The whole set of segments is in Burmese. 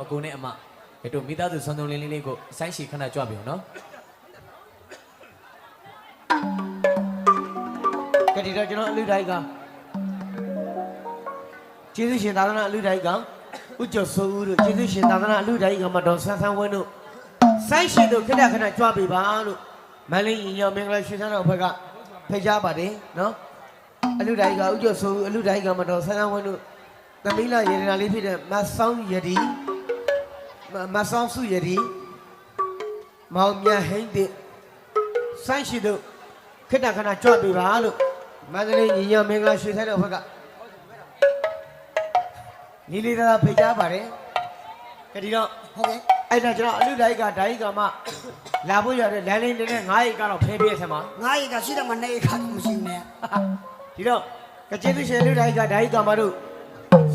အကိုနဲ့အမဘယ်တို့မိသားစုဆွမ်းစုံလင်းလေးလေးကိုဆိုင်းရှည်ခဏကြွပြအောင်နော်ကတိတော့ကျွန်တော်အလူတိုင်းကကျေးဇူးရှင်သာသနာအလူတိုင်းကဥကျော်စိုးဦးတို့ကျေးဇူးရှင်သာသနာအလူတိုင်းကမတော်ဆန်းဆန်းဝင်းတို့ဆိုင်းရှင်တို့ခဏခဏကြွပေးပါလို့မန္တလေးညီညောင်မင်္ဂလာရွှေဆန်းတော်ဘက်ကဖိတ်ကြားပါတယ်နော်အလူတိုင်းကဥကျော်စိုးဦးအလူတိုင်းကမတော်ဆန်းဆန်းဝင်းတို့သမီးလာရေဒနာလေးဖြစ်တဲ့မဆောင်းယဒီ မမဆောင်းစုယဒီမောင်မြတ်ဟိမ့်တဲ့ဆိုင်းရှင်တို့ခဏခဏကြွပေးပါလို့မန္တလေးညီညမင်္ဂလာရွှေဆိုင်တော်ဘက်ကညီလေးသားဖိတ်ကြားပါတယ်ခဒီတော့ဟုတ်ကဲ့အဲ့ဒါကျွန်တော်အလူဒိုင်ကဒိုင်ကမှလာဖို့ရတဲ့လမ်းလေးတွေနဲ့9ရိတ်ကတော့ဖဲပြည့်ဆမှာငါးရီကရှိတယ်မနေခါမရှိနဲ့ဒီတော့ကကျေးဇူးရှင်အလူဒိုင်ကဒိုင်ကမှတို့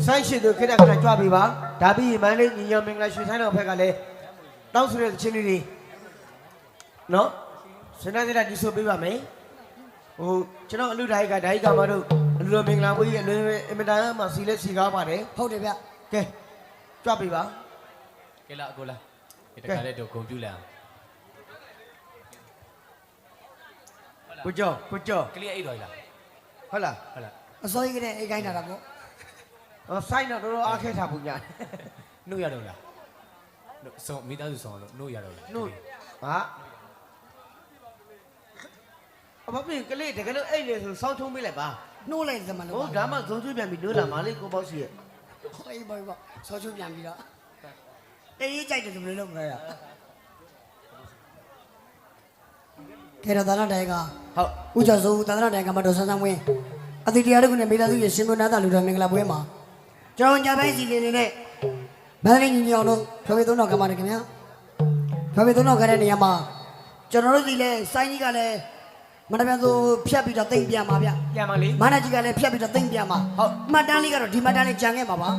ဆိုင်းရှင်တို့ခဏခဏကြွပေးပါ ဒါပြီးမန္တလေးညီညမင်္ဂလာရွှေဆိုင်တော်ဘက်ကလည်းတောင်းဆိုတဲ့ချင်းလေးတွေနော်စနေနေ့ကဒီဆိုပေးပါမယ်ဟိုကျွန်တော်အလူဓာတ်ကဓာတ်ကမတို့အလူတော်မင်္ဂလာဝေးကြီးအလွယ်အင်မတန်မှစီလက်စီကားပါတယ်ဟုတ်တယ်ဗျကဲကြွပေးပါကဲလာအကိုလာဒီတခါလေးတော့ဂုံပြူလာကိုကျော်ကိုကျော်ကလေးအိတ်တော်ကြီးလားဟုတ်လားဟုတ်လားအစိုးရကလည်းအိတ်ခိုင်းတာကပေါ့ဟော စိုင်းတော့တော်တော်အားခဲထားဘူးညာနှုတ်ရတော့လားနှုတ်ဆုံးမိသားစုဆောင်လို့နှုတ်ရတော့လားနှုတ်ဟာအမပင်ကလေးတကယ်လို့အဲ့လေဆိုစောင်းထုံးပေးလိုက်ပါနှိုးလိုက်စမလို့ဟိုဒါမှဇုံကျွေးပြန်ပြီးနိုးလာမလေးကိုပေါ့ရှိရဲ့ဟိုအေးဘောဘောဆောချုံပြန်ပြီးတော့အေးကြိုက်တယ်ဘယ်လိုလုပ်မလဲကဲတော့သာနာတိုင်ကဟုတ်ဥကြစိုးသာနာတိုင်ကမတော်ဆန်းဆန်းဝင်းအတိတရားတခုနဲ့မိသားစုရဲ့ရှင်မနာတာလူတော်မင်္ဂလာပွဲမှာ ကျွန်တော်ညာပိုင်းစီစဉ်နေတဲ့မန္တလေးညီညောင်တို့ဖြောပြေသုံးတော်ကမှာတယ်ခင်ဗျာဖြောပြေသုံးတော်ကတဲ့နေရာမှာကျွန်တော်တို့ဒီလဲစိုင်းကြီးကလည်းမန္တပြန်ဆိုဖြတ်ပြီးတော့တိတ်ပြန်ပါဗျပြန်ပါလေမန္တကြီးကလည်းဖြတ်ပြီးတော့တိတ်ပြန်ပါဟုတ်မှတ်တမ်းလေးကတော့ဒီမှတ်တမ်းလေးကြံခဲ့ပါပါ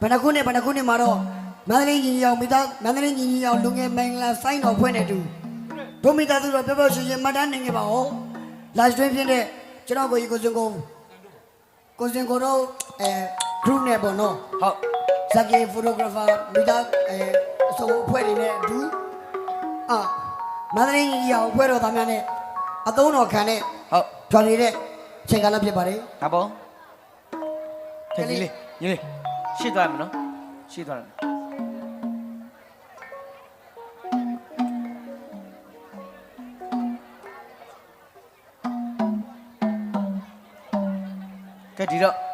ဘယ်နှခုနဲ့ဘယ်နှခုနဲ့မှာတော့မန္တလေးညီညောင်မိသားမန္တလေးညီညောင်လူငယ်မင်္ဂလာစိုင်းတော်ဖွဲ့နေတူဒုမိသားစုတော်ပြောပြောရှင်ရှင်မှတ်တမ်းနေခဲ့ပါဦး live stream ဖြစ်တဲ့ကျွန်တော်ကိုကြီးကိုစင်ကိုကိုစင်ကိုတော့အဲ group နဲ့ပေါ့နော်ဟုတ်ဇက်ကီ photographer မိသားအဲအစုံအဖွဲ့တွေနဲ့အတူအာမန္တလေးညီညောင်အဖွဲ့တော်သားများနဲ့အသုံးတော်ခံတဲ့ဟုတ်ဖြော်နေတဲ့ချိန်ကာလဖြစ်ပါတယ်ဒါပေါ့ကလေးလေးညီလေးရှေ့သွားမယ်နော်ရှေ့သွားမယ်ကဲဒီတော့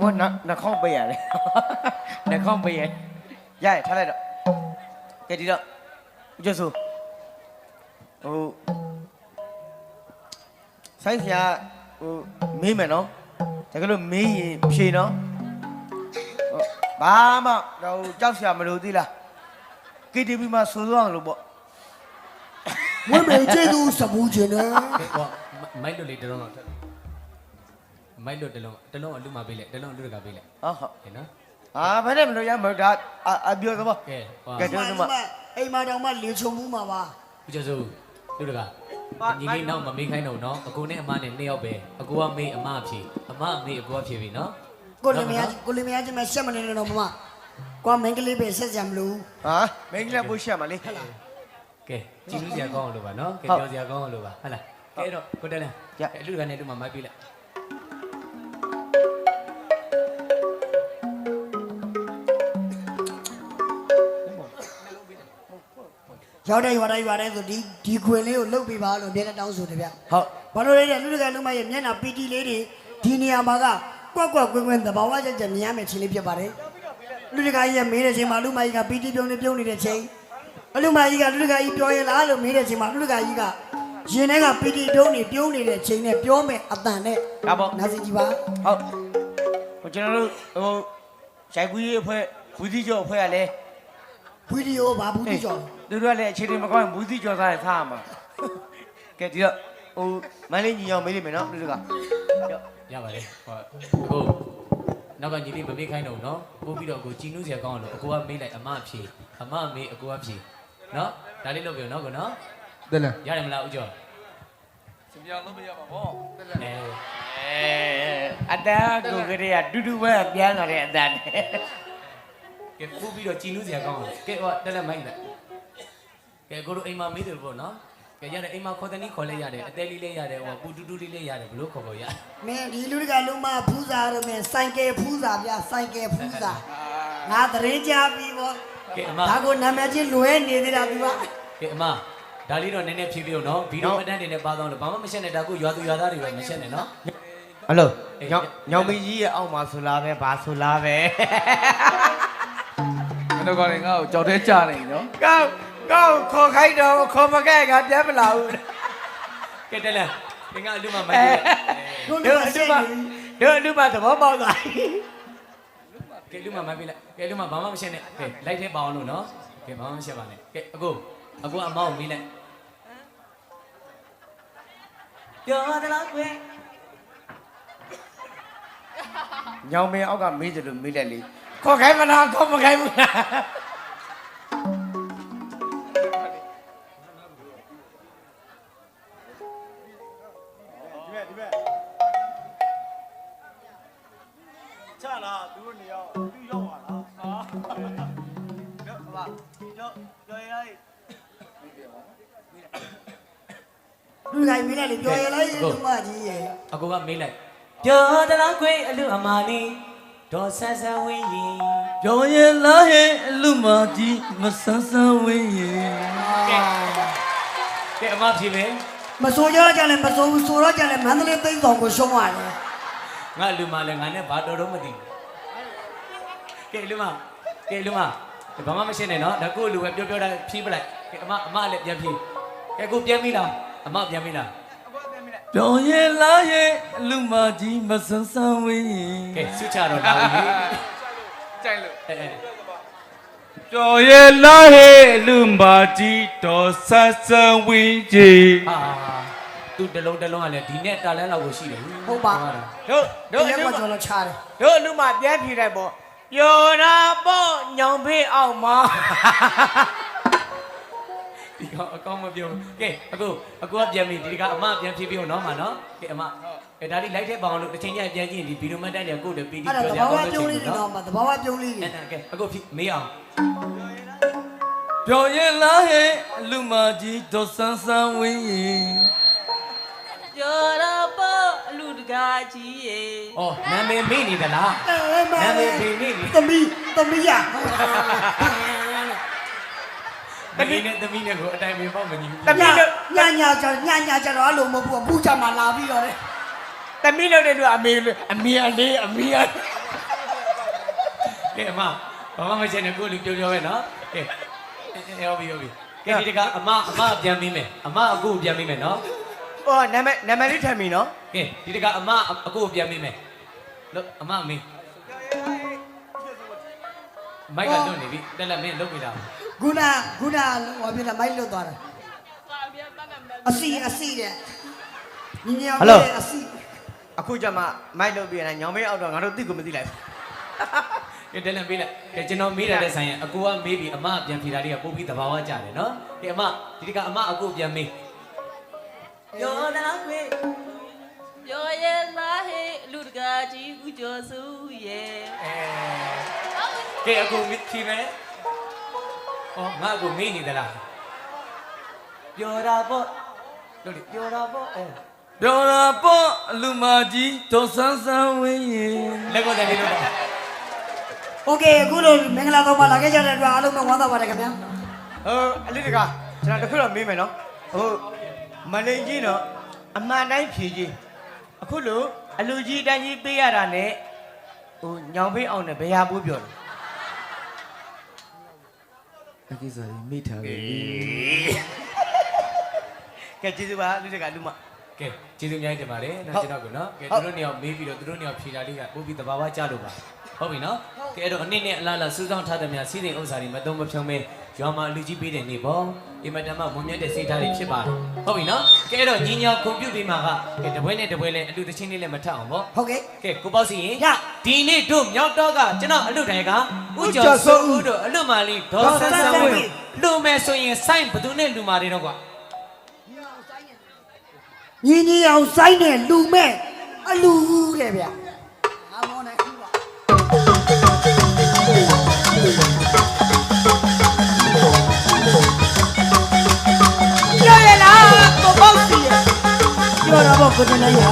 ငါနှနှခေါင်းပေးရတယ်နှခေါင်းပေးရရရထားလိုက်တော့ကဲဒီတော့ဦးကျော်စိုးဟိုဆိုင်ဆရာဟိုမေးမယ်နော်တကယ်လို့မေးရင်ဖြေနော်ဟုတ်ဘာမှတော့ကြောက်ဆရာမလို့သေးလား KTV မှာစိုးစိုးအောင်လို့ပေါ့ဝိမေကျေးဇူးစပူးခြင်းနဲ့ကဲဟောမိုက်လွတ်လေးတစ်လုံးတော့ထပ် မိုက်လွတ်တစ်လုံးတစ်လုံးအလူမပေးလိုက်တစ်လုံးအလူတကပေးလိုက်ဟုတ်ဟုတ်ဟဲ့နော်အာဘယ်နဲ့မလို့ရမလို့ဒါအအပြောသဘောကဲဟောကဲကျွန်တော်တို့မအိမ်မှာတောင်မှလေချုံမှုမှာပါဦးကျော်စိုးလူတကညီလေးနောက်မမေးခိုင်းတော့နော်အကိုနဲ့အမနဲ့နှစ်ယောက်ပဲအကိုကမေးအမဖြေအမမေးအကိုကဖြေပြီနော်ကိုလင်မယားကိုလင်မယားချင်းမဆက်မနေနဲ့တော့မမကွာမင်္ဂလေးပဲဆက်ကြမလို့ဟာမင်းကလည်းပို့ရှက်ပါလေကဲကြည့်လို့စရာကောင်းအောင်လို့ပါနော်ကဲဟုတ်ပြောစရာကောင်းအောင်လို့ပါဟုတ်လားကဲတော့ကိုတက်လန်ရအလူတကနဲ့လူမမိုက်ပေးလိုက် ရောက်တဲ့ရွာတိုင်းရွာတိုင်းဆိုဒီဒီခွင်လေးကိုလှုပ်ပေးပါလို့ပြတဲ့တောင်းဆိုတယ်ဗျဟုတ်ဘာလို့လဲတဲ့လူတကာလူမရဲ့မျက်နှာပီတီလေးတွေဒီနေရာမှာကကွက်ကွက်ကွင်းကွင်းသဘာဝချက်ချက်မြင်ရမယ့်ချင်းလေးဖြစ်ပါတယ်လူတကာကြီးကမေးတဲ့ချိန်မှာလူမကြီးကပီတီပြုံးနေပြုံးနေတဲ့ချိန်အလူမကြီးကလူတကာကြီးပြောရလားလို့မေးတဲ့ချိန်မှာလူတကာကြီးကရင်ထဲကပီတီတုံးနေပြုံးနေတဲ့ချိန်နဲ့ပြောမယ်အတန်နဲ့ဒါပေါ့နာစီကြည့်ပါဟုတ်ဟိုကျွန်တော်တို့ဟိုရိုက်ကူးရေးအဖွဲ့ဘူးတိကျော်အဖွဲ့ကလည်းဗီဒီယိုဘာဘူးတိကျော် သူတို့ကလည်းအခြေအနေမကောင်းရင်ဘူးတိကျော်သားရထားရမှာကဲဒီတော့ဟိုမန်းလေးညီအောင်မေးလိမ့်မယ်နော်သူတို့ကရပါတယ်ဟောအခုနောက်ကညီလေးမမေးခိုင်းတော့ဘူးနော်ပို့ပြီးတော့အကိုကြည်နူးစရာကောင်းအောင်လို့အကိုကမေးလိုက်အမဖြေအမမေးအကိုကဖြေနော်ဒါလေးလုပ်ပြနော်ကိုနော်တယ်လားရတယ်မလားဦးကျော်စင်ပြောင်းလို့မရပါဘောအဲအဲအတန်းကိုကလေးကတူတူပဲပြန်လာတဲ့အတန်းနဲ့ကဲပို့ပြီးတော့ကြည်နူးစရာကောင်းတယ်ကဲဟောတက်လက်မိုက်လို က်ကဲကိုတို့အိမ်မှာမေးတယ်ပေါ့နော်ကဲရတယ်အိမ်မှာခေါ်တဲ့နီးခေါ်လဲရတယ်အသေးလေးလေးရတယ်ဟောပူတူတူလေးလေးရတယ်ဘလို့ခေါ်ခေါ်ရမင်းဒီလူတွေကလုံးမဖူးစာရမယ်စိုက်ကယ်ဖူးစာဗျာစိုက်ကယ်ဖူးစာငါသတင်းကြပြီဗောကဲအမဒါကိုနာမည်ချင်းလွဲနေသေးတာသူကကဲအမဒါလေးတော့နည်းနည်းဖြည်းဖြည်းနော်ဗီဒီယိုမတန်းနေနဲ့ပါတော့လို့ဘာမှမရှက်နဲ့ဒါကိုရွာသူရွာသားတွေပဲမရှက်နဲ့နော်ဟယ်လိုညောင်ညောင်မင်းကြီးရဲ့အောက်မှာဆိုလားပဲဘာဆိုလားပဲမင်းတို့ကောင်ငါ့ကိုကြောက်တဲ့ကြနေနော်ကောင်း ကောင်းခေါ်ခိုင်းတော့ခေါ်မခဲ့ကပြန်မလာဘူးကဲတက်လက်ဒီကအလူမမိုက်တယ်တို့လူတို့ကအစိလူတ်မနေတို့အလူမသဘောပေါက်သွားကဲလူမမိုက်ပြီလိုက်ကဲလူမဘာမှမရှက်နဲ့ကဲလိုက်ထဲပါအောင်လို့နော်ကဲဘာမှမရှက်ပါနဲ့ကဲအကိုအကိုအမောက်မီးလိုက်ပြောရတလားကွယ်ညောင်မင်းအောက်ကမေးတယ်လို့မေးလိုက်လေခေါ်ခိုင်းမလားခေါ်မခိုင်းဘူးလား ပါကြောကြောရိုက်လူတိုင်းမင်းလည်းပြောရလိုက်လူမကြီးရဲ့အကိုကမေးလိုက်ပြောတလားကွယ်အလူအမာလေးဒေါ်ဆန်းဆန်းဝင်းရင်ပြောရင်လားဟဲ့အလူမကြီးမဆန်းဆန်းဝင်းရင်ကဲကဲအမဖြေမယ်မဆိုကြကြလဲမဆိုဘူးဆိုတော့ကြလဲမန္တလေးသိန်းဆောင်ကိုရှုံးရတယ်ငါလူမလည်းငါနဲ့ဘာတော်တော့မသိဘူးကဲလူမကဲလူမ ဘာမှမရှင်းနဲ့နော်ဒါကိုလူပဲပြောပြောတာဖြေးပလိုက်ကဲအမအမလည်းပြန်ဖြေးကဲကိုပြန်ပြီလားအမပြန်ပြီလားပြောရင်လားဟဲ့အလူမကြီးမဆန်းဆန်းဝင်းရင်ကဲဆွချတော့လာပြီကြိုက်လို့အဲအဲပြောရင်လားဟဲ့အလူမကြီးတော်ဆန်းဆန်းဝင်းကြီးဟာသူတလုံးတလုံးကလည်းဒီနဲ့တာလန်းလောက်ကိုရှိတယ်ဟုတ်ပါတို့တို့ဒီအကလူမှမကျွန်တော်ချားတယ်တို့အလူမပြန်ဖြေလိုက်ပေါ့ ပြောတာပေါ့ညောင်ဖေးအောက်မှာဒီကောင်အကောင်းမပြောဘူးကဲအကိုအကိုကပြန်ပြီဒီကအမပြန်ဖြေးပြီးတော့နော်မနော်ကဲအမအဲဒါလေးလိုက်တဲ့ပေါအောင်လို့တစ်ချိန်ကျရင်ပြန်ကြည့်ရင်ဒီဗီဒီယိုမတ်တန်းတွေကကိုယ့်တွေပီတီအဲ့ဒါပြောသကြဘာဝအောင်လို့ပြုံးရှိလေးတယ်တွေနော်တော့မှသဘာဝပြုံးလေးတွေအဲအဲကဲအကိုဖြေမေးအောင်ပြောရင်လားဟဲ့အလူမကြီးတော်ဆန်းဆန်းဝင်းရင် ပြောတော့ပေါ့အလူတကာကြီးရေဩနာမည်မေ့နေသလားအဲမနာမည်လေးဖေးနေပြီသမီးသမီးရတမီးနဲ့တမီးနဲ့ကိုအတိုင်းမေးပေါ့မညီဘူးတမီးလို့ညညာကြညညာကြတော့အဲ့လိုမဟုတ်ဘူးဘူးကြမှာလာပြီးတော့လေတမီးလို့တဲ့သူအမေလို့အမေအလေးအမေအလေးကဲအမဘာမှမချင်နဲ့ကိုလူပြောပြောပဲနော်ကဲအဲဟုတ်ပြီဟုတ်ပြီကဲဒီတကအမအမပြန်ပြီးမယ်အမအကိုပြန်ပြီးမယ်နော် ဟောနာမည်နာမည်လေးထပ်ပြီနော်ကဲဒီတကအမအကိုပြန်ပြီးမယ်လို့အမမေးမိုက်ကလွတ်နေပြီတက်လက်မင်းလုတ်ပြီလားခုနခုနဟောပြလာမိုက်လွတ်သွားတယ်အစီအစီတဲ့ညီညီအောင်အစီအခုကျမှမိုက်လုပ်ပြရင်ညောင်မေးအောက်တော့ငါတို့သိကိုမသိလိုက်ဘူးကဲတက်လက်ပေးလိုက်ကဲကျွန်တော်မေးတာတဲ့ဆိုင်ရင်အကိုကမေးပြီအမပြန်ဖြေတာလေးကပို့ပြီးသဘာဝကျတယ်နော်ကဲအမဒီတကအမအကိုပြန်မေး ပြောတာခွေ ပြောရဲ့လားဟဲ့အလူတကာကြီးဥကျော်စုရေ အဲကဲအကိုဖြေမယ်ဩငါအကိုမေးနေသလားပြောတာပေါ့လို့လေပြောတာပေါ့အဲ ပြောတာပေါ့အလူမကြီးတော်ဆန်းဆန်းဝင်းရင် လက်ကိုတယ်လေးလို့တော့ โอเคအခုလိုမင်္ဂလာတော့မှာလာခဲ့ကြတဲ့အတွက်အားလုံးပဲဝမ်းသာပါတယ်ခင်ဗျာ ဟိုအလေးတကာကျွန်တော်တခုတော့မေးမယ်နော်ဟို မလိန်ကြီးတော့အမှန်တိုင်းဖြေကြီးအခုလို့အလူကြီးတန်းကြီးပေးရတာနဲ့ဟိုညောင်ဖေးအောင်နဲ့ဘယ်ဟာပိုးပြောလဲအကိစ္စကြီးမိထားပြီကဲကျေးဇူးပါလူတကာလူမကဲကျေးဇူးအများကြီးတင်ပါတယ်နော်ဟုတ်ကျွန်တော်ကနော်ကဲဟုတ်သူတို့နှစ်ယောက်မေးပြီးတော့သူတို့နှစ်ယောက်ဖြေတာလေးကပို့ပြီးသဘာဝကျလို့ပါဟုတ်ပြီနော်ကဲအဲ့တော့အနည်းနဲ့အလားလားစူးစောင်းထားတဲ့များစီးစိမ်ဥစ္စာတွေမတုံးမဖြုံးမဲ ရွာမှာလူကြီးပေးတဲ့နေပေါ့အင်မတန်မှမွန်မြတ်တဲ့စိတ်ထားတွေဖြစ်ပါတယ်ဟုတ်ပြီနော်ကဲအဲ့တော့ညီညာကွန်ပျူတာမှာကကဲတပွဲနဲ့တပွဲလဲအလူတချင်းလေးလည်းမထအောင်ပေါ့ဟုတ်ကဲ့ကဲကိုပေါ့စီရင်ရဒီနေ့တို့မြောက်တော့ကကျွန်တော်အလူတိုင်ကဥဦးကျော်ကျော်စိုးစိုးဦးဦးတို့အလူမာလေးဒေါ်ဒေါ်ဆန်းဆန်းဆန်းဆန်းဝဝင်းင်းလူမယ်ဆိုရင်စိုင်းဘသူနဲ့လူမာတွေတော့ကွာညီညီအောင်စိုင်းတဲ့လူမဲ့အလူတဲ့ဗျာ ကိုတင်လိုက်ရ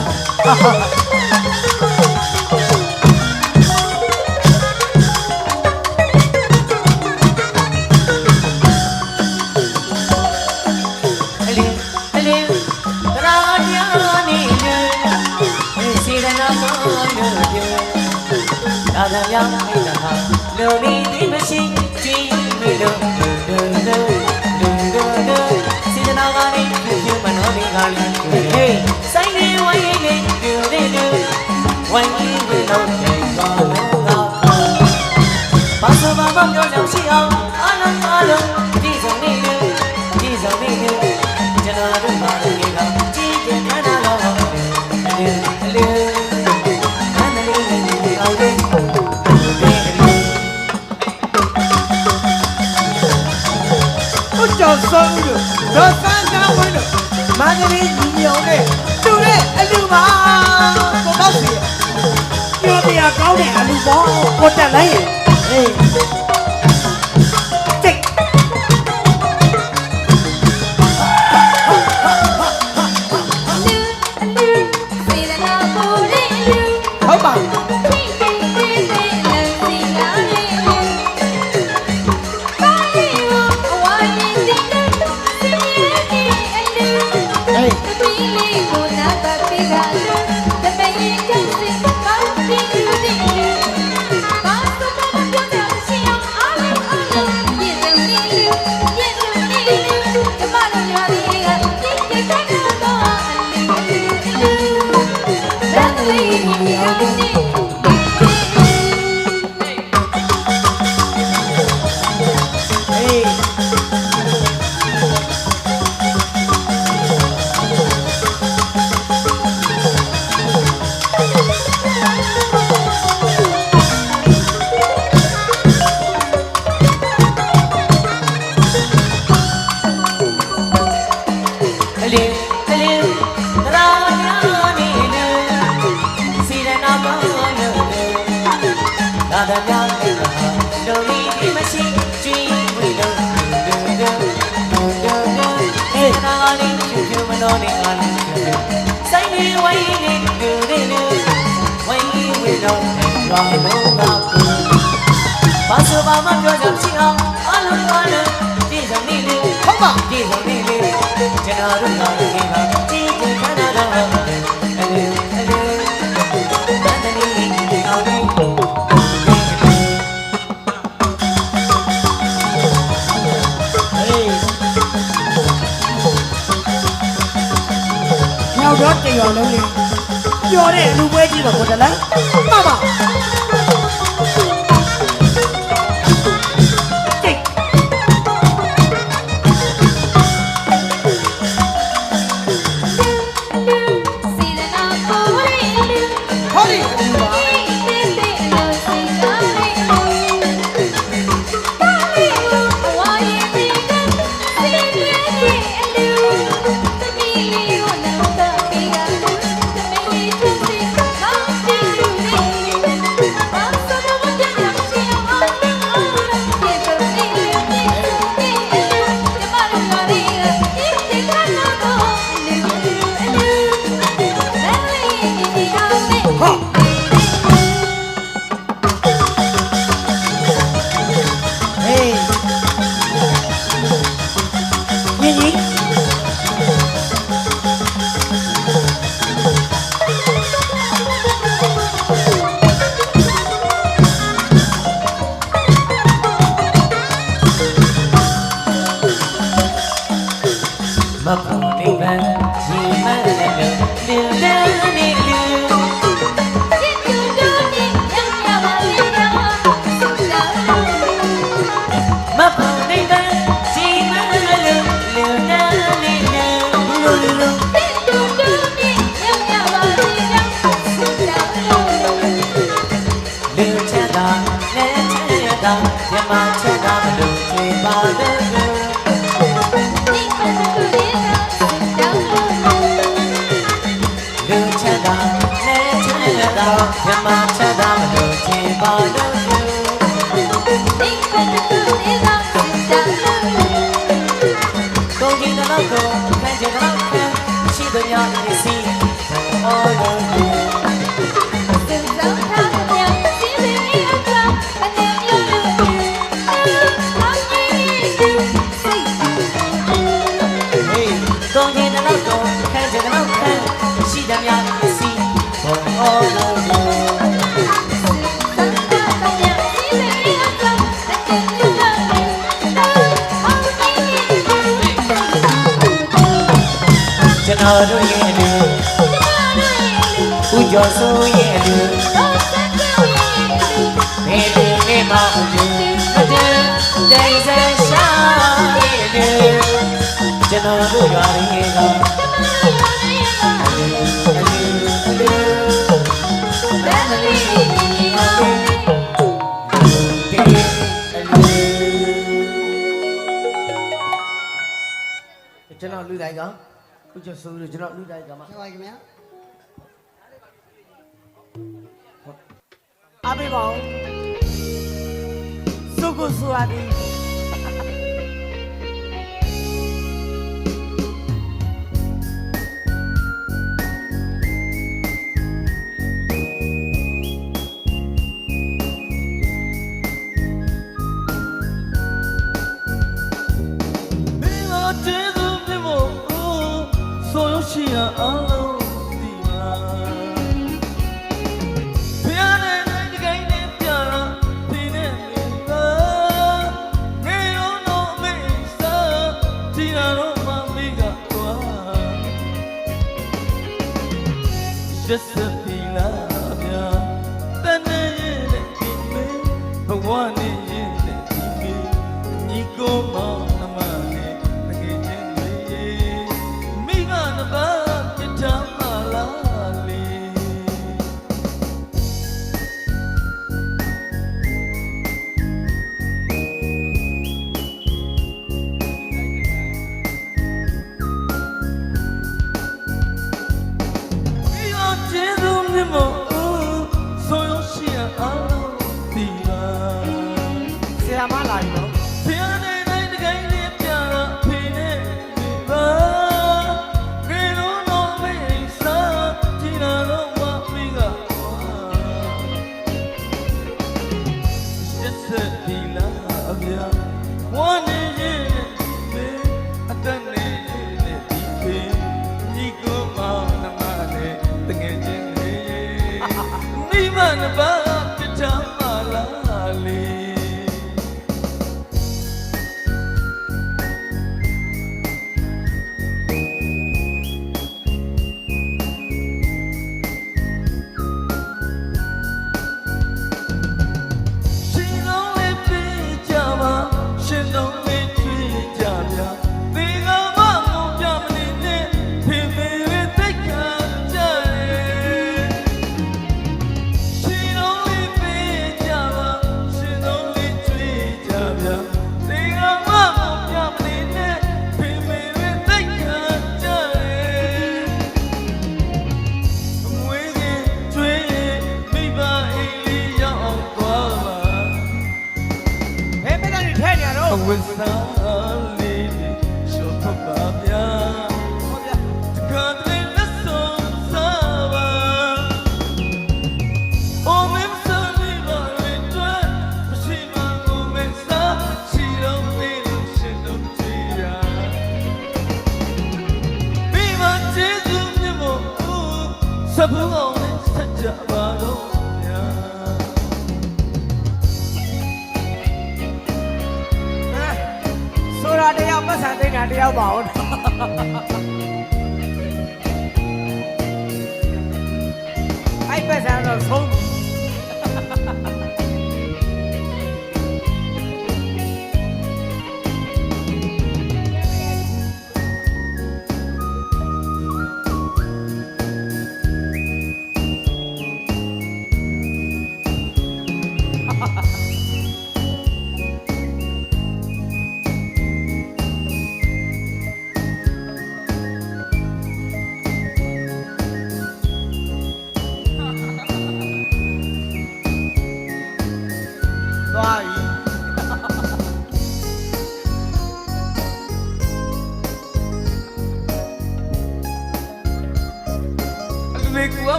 အလင်းအလင်းရာယာနေလေစီရနာမောလို့ပြေသာသာများမိတာဟာလူမီဒီမရှိကြည့်မိလို့လူလူလူ မနောဒီကလေးဟေးဆိုင်နေဝိုင်းနေလူလူလူဝိုင်းကြီးဝင်တော့တဲ့ကောင်းကောင်းဘာသာဘာမပြောကြရှိအောင်အလုံးအလုံးဒီဆုံးနေလူဒီဆုံးနေလူကျွန်တော်တို့ပါလေကကြည်ကျင်ခန္ဓာတော်အလေအလေ မန္တလေးညီညောင်နဲ့တူတဲ့အလူပါ ဖြူဖြူမလို့နေငါလေးဖြူဖြူဆိုင်နေဝိုင်းနေလူလူလူဝိုင်းဝင်တော့ရောင်းလို့ကကူဘာစဘာမပြောကြချင်အောင်အလုံးအလုံးဒီစနေလေးဟုတ်ပါဒီစနေလေးကျွန်တော်တို့ကလည်း တော့တေရော်လုံးလေးပြောတဲ့အလူပွဲကြီးပါကိုတက်လိုက်မှ ကျော်စုရဲ့လူဘယ်သူနဲ့မှမတူအတူဒိုင်ဆန်ရှာရဲ့လူကျွန်တော်တို့ရွာရင်းကကျွန်တော်လူတိုင်းကကိုကျော်စုလို့ကျွန်တော်လူတိုင်းကမှာဟုတ်ပါခင်ဗျာ အားပေးပါဦးစုကိုစုရသည်ကျေးဇူးပြုဖို့ဆိုရရှိရအောင်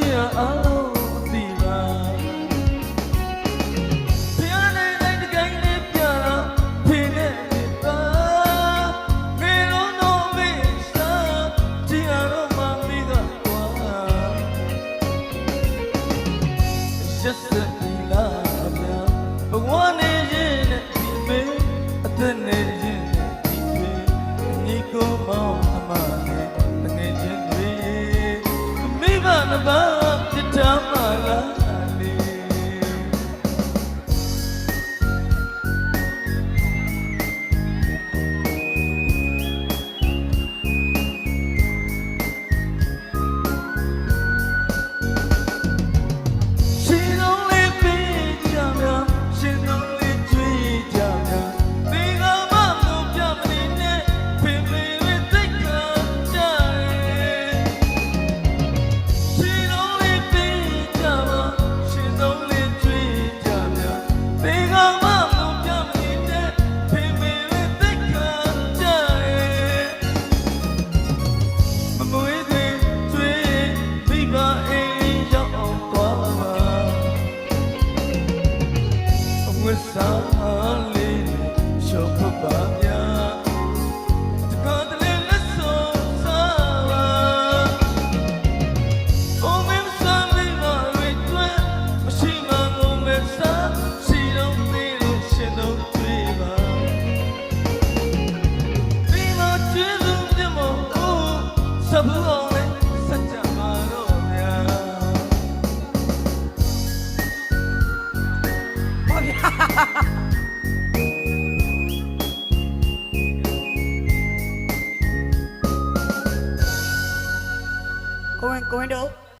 Yeah. အဝ